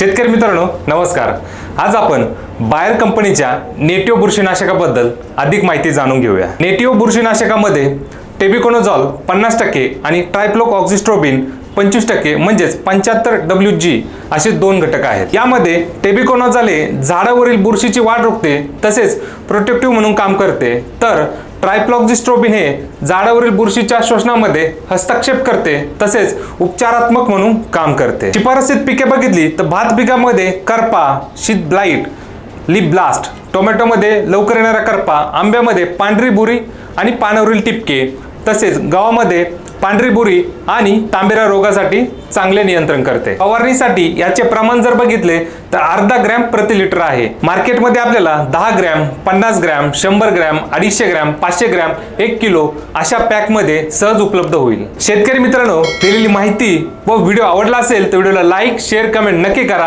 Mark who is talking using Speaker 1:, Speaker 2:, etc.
Speaker 1: शेतकरी मित्रांनो नमस्कार. आज आपण बायर कंपनीच्या नेटिव्ह बुरशीनाशकाबद्दल अधिक माहिती जाणून घेऊया. नेटिव्ह बुरशीनाशकामध्ये टेबिकोनोझॉल पन्नास टक्के आणि ट्रायप्लोक ऑक्झिस्ट्रोबिन पंचवीस टक्के म्हणजेच पंच्याहत्तर डब्ल्यू जी असे दोन घटक आहेत. यामध्ये टेबिकोनोझॉल हे झाडावरील बुरशीची वाढ रोखते तसेच प्रोटेक्टिव्ह म्हणून काम करते. तर ट्रायप्लॉक्झिस्ट्रोबिन हे झाडावरील बुरशीच्या शोषणामध्ये हस्तक्षेप करते तसेच उपचारात्मक म्हणून काम करते. शिफारसीत पिके बघितली तर भात पिकामध्ये करपा शीत ब्लाईट लिप ब्लास्ट टोमॅटोमध्ये लवकर येणारा करपा आंब्यामध्ये पांढरी बुरी आणि पानावरील टिपके तसेच गव्हामध्ये पांढरी बुरी आणि तांबेरा रोगासाठी चांगले नियंत्रण करते. फवारणीसाठी याचे प्रमाण जर बघितले तर अर्धा ग्रॅम प्रति लिटर आहे. मार्केटमध्ये आपल्याला दहा ग्रॅम पन्नास ग्रॅम शंभर ग्रॅम अडीचशे ग्रॅम पाचशे ग्रॅम एक किलो अशा पॅकमध्ये सहज उपलब्ध होईल. शेतकरी मित्रांनो दिलेली माहिती व व्हिडिओ आवडला असेल तर व्हिडिओला लाईक शेअर कमेंट नक्की करा.